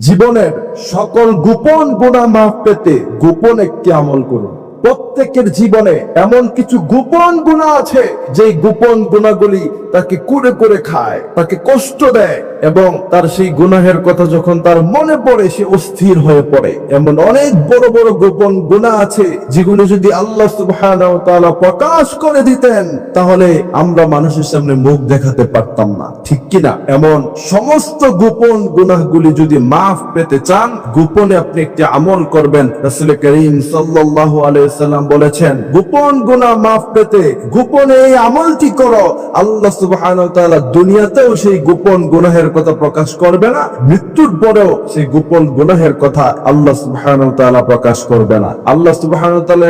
জীবনের সকল গোপন গুণা মাফ পেতে গোপন একটি আমল করুন। প্রত্যেকের জীবনে এমন কিছু গোপন গুণা আছে যে গোপন গুণাগুলি তাকে কুড়ে করে খায়, তাকে কষ্ট দেয় এবং তার সেই গুনাহের কথা যখন তার মনে পড়ে, সে অস্থির হয়ে পড়ে। এমন অনেক বড় বড় গোপন গুণা আছে, যেগুলো যদি আল্লাহ সুবহানাহু প্রকাশ করে দিতেন, তাহলে আমরা মানুষের সামনে মুখ দেখাতে পারতাম না। ঠিক কিনা এমন সমস্ত গোপন গুনাহগুলি যদি মাফ পেতে চান, গোপনে আপনি একটি আমল করবেন। রাসূল করিম সাল্লাল্লাহু আলাইহি সাল্লাম বলেছেন, গোপন গুণা মাফ পেতে, গোপনে এই আমলটি করো। আল্লাহ সুবাহ দুনিয়াতেও সেই গোপন গুনাহের কথা প্রকাশ করবে না, মৃত্যুর পরেও সেই গোপন গুনাহের কথা আল্লাহ সুবাহ প্রকাশ করবে না। আল্লাহ সুবাহ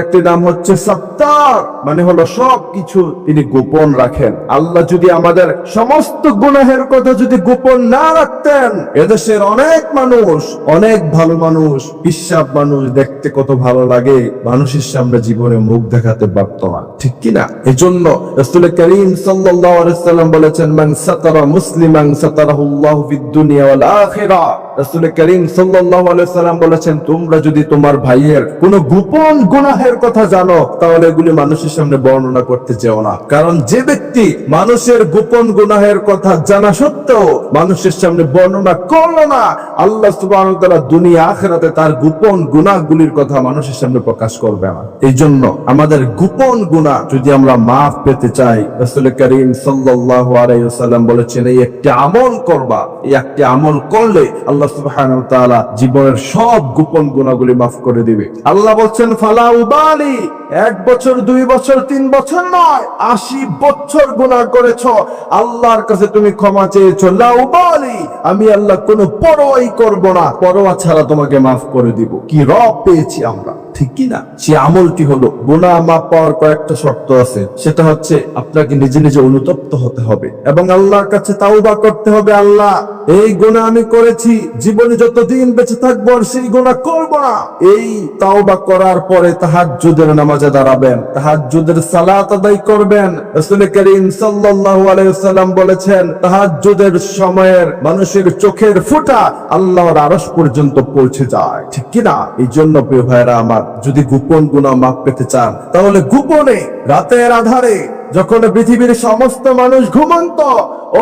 একটি নাম হচ্ছে সত্তার। মানে হলো সব কিছু তিনি গোপন রাখেন। আল্লাহ যদি আমাদের সমস্ত গুনাহের কথা যদি গোপন না রাখতেন, এদেশের অনেক মানুষ, অনেক ভালো মানুষ পিসাব মানুষ দেখতে কত ভালো লাগে, মানুষের সামনে জীবনে মুখ দেখাতে পারত না। ঠিক কিনা এজন্য রাসূল করিম সাল্লাম বলেছেন, মান সাতারা মুসলিমান সাতারাহুল্লাহু ফিদ দুনিয়া ওয়াল আখিরা রাসূল করিম সাল্লাম বলেছেন, তোমরা যদি তোমার ভাইয়ের কোন গোপন গুনাহের কথা জানো, তাহলে এগুলি মানুষের সামনে বর্ণনা করতে যেও না। কারণ যে ব্যক্তি মানুষের গোপন গুনাহের কথা জানা সত্ত্বেও মানুষের সামনে বর্ণনা করল না, আল্লাহ তাআলা দুনিয়া আখিরাতে তার গোপন গুনাহগুলির কথা মানুষের সামনে প্রকাশ করবে না। এই জন্য আমাদের গোপন গুনাহ যদি আমরা মাফ পেতে চাই করিম আলাইহি বলেছেন, এই একটি আমল করবা, এই একটি আমল করলে আল্লাহ তাআলা জীবনের সব গোপন গুনাহগুলি মাফ করে দিবে। আল্লাহ বলছেন, ফালা উবালি, এক বছর, দুই বছর তিন বছর নয়, আশি বছর গুণা করেছ। আল্লাহর কাছে তুমি ক্ষমা চেয়েছ। লাউবালি আমি আল্লাহ কোনো পরোয়াই করব না। পরোয়া ছাড়া তোমাকে মাফ করে দিব। কি রব পেয়েছি আমরা। ঠিক কি না সে আমলটি হলো, গুনাহ মাফ পাওয়ার কয়েকটা শর্ত আছে। সেটা হচ্ছে, আপনাকে নিজে নিজে অনুতপ্ত হতে হবে এবং আল্লাহর কাছে তাওবা করতে হবে, আল্লাহ, এই গুনাহ আমি করেছি, জীবনে যতদিন বেঁচে থাকব সেই গুনাহ করব না। এই তাওবা করার পরে তাহাজ্জুদের নামাজে দাঁড়াবেন তাহাজ্জুদের সালাত আদায় করবেন। করিম সাল্লাল্লাহু আলাইহি ওয়াসাল্লাম বলেছেন, তাহাজ্জুদের সময়ের মানুষের চোখের ফোঁটা আল্লাহর আরশ পর্যন্ত পৌঁছে যায়। ঠিক কি না এই জন্য প্রিয় আমার যদি গোপন গুনাহ মাফ পেতে চান, তাহলে গোপনে, রাতের আধারে, যখন পৃথিবীর সমস্ত মানুষ ঘুমন্ত,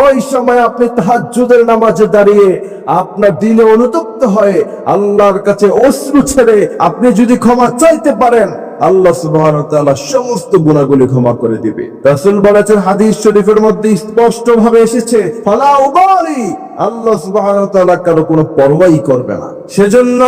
ওই সময় আপনি তাহাজ্জুদের নামাজে দাঁড়িয়ে আপনার দিলে অনুতপ্ত হয়ে আল্লাহর কাছে অশ্রু ছেড়ে আপনি যদি ক্ষমা চাইতে পারেন, আল্লাহ তাআলা সমস্ত গুনাহগুলি ক্ষমা করে দিবে। রাসূল বলেছেন, হাদিস শরীফের মধ্যে স্পষ্ট ভাবে এসেছে, ফালা উবালি, আল্লাহ তাআলা কারও কোনো পরোয়াই করবে না। সেজন্য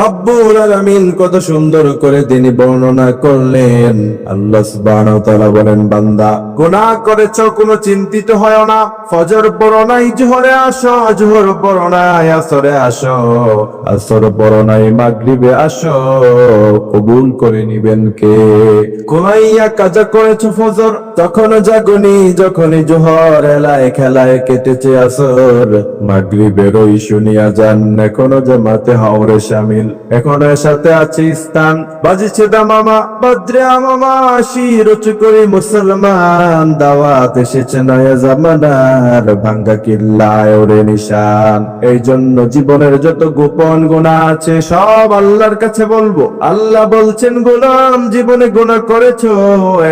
রব্বুল আলামিন কত সুন্দর করে তিনি বর্ণনা করলেন। আল্লাহ সুবহানাহু বলেন, বান্দা, গুনাহ করেছ, কোনো চিন্তিত হয় না। ফজর পড়ো জোহরে আসো, জোহর পড়ো আসরে আসো। আসর পড়ো মাগরিবে আসো, কবুল করে নিবেন কে? কোনাইয়া কাজা করেছ ফজর তখন জাগুনি, যখনই জোহর, এলায় খেলায় কেটেছে আসর। মাগরিবের ওই শুনিয়া যান এখনও জামাতে হাওরে শামিল এখনও সাথে আছে স্থান বাজিছে দামামা বদ্রে আমামা আসি রুচু করি মুসলমান দাওয়াত এসেছে নয়া জামানার ভাঙ্গা কিল্লায় ওরে নিশান। এই জন্য জীবনের যত গোপন গুণা আছে, সব আল্লাহর কাছে বলব। আল্লাহ বলছেন, গোলাম জীবনে গোনা করেছ।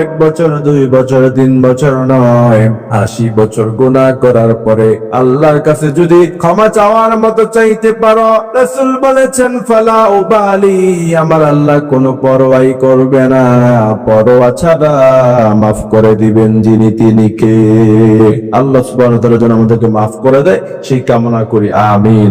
এক বছর, দুই বছর, তিন বছর নয়, আশি বছর গোনা করার পরে আল্লাহর কাছে যদি ক্ষমা চাওয়ার মতো চাইতে পারো, রসুল বলেছেন ফালা উবালি আমার আল্লাহ কোন পরোয়াই করবে না। পরোয়া ছাড়া মাফ করে দিবেন যিনি তিনি কে। আল্লাহ যেন আমাদেরকে মাফ করে দেয়, সেই কামনা করি, আমিন।